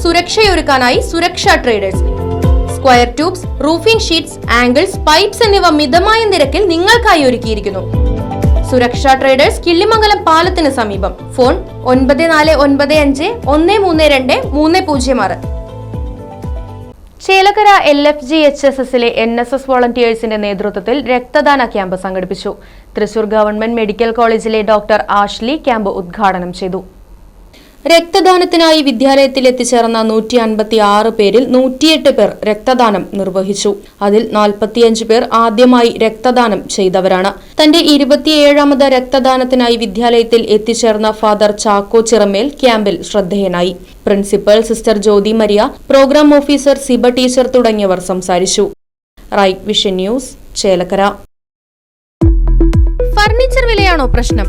സുരക്ഷയൊരുക്കാനായി Suraksha traders square tubes roofing sheets angles pipes എന്നിവ മിതമായ നിരക്കിൽ നിങ്ങൾക്കായി ഒരുക്കിയിരിക്കുന്നു. സുരക്ഷ ട്രേഡേഴ്സ് കിള്ളിമംഗലം പാലത്തിന് സമീപം. ഫോൺ ഒൻപത് നാല് ഒൻപത് അഞ്ച് ഒന്ന് മൂന്ന് രണ്ട് മൂന്ന് പൂജ്യം ആറ്. Chelakkara L F G H S എസിലെ എൻ എസ് എസ് വോളണ്ടിയേഴ്സിന്റെ നേതൃത്വത്തിൽ രക്തദാന ക്യാമ്പ് സംഘടിപ്പിച്ചു. തൃശൂർ ഗവൺമെന്റ് മെഡിക്കൽ കോളേജിലെ ഡോക്ടർ ആഷ്ലി ക്യാമ്പ് ഉദ്ഘാടനം ചെയ്തു. രക്തദാനത്തിനായി വിദ്യാലയത്തിൽ എത്തിച്ചേർന്ന നൂറ്റി അൻപത്തി ആറ് പേരിൽ നൂറ്റിയെട്ട് പേർ രക്തദാനം നിർവഹിച്ചു. അതിൽ നാൽപ്പത്തിയഞ്ച് പേർ ആദ്യമായി രക്തദാനം ചെയ്തവരാണ്. തന്റെ ഇരുപത്തിയേഴാമത് രക്തദാനത്തിനായി വിദ്യാലയത്തിൽ എത്തിച്ചേർന്ന ഫാദർ ചാക്കോ ചിറമേൽ ക്യാമ്പിൽ ശ്രദ്ധേയനായി. Principal sister Jyothi Maria program officer Siba teacher തുടങ്ങിയവർ സംസാരിച്ചു. Right vision news Chelakkara. Furniture വിലയാണോ പ്രശ്നം?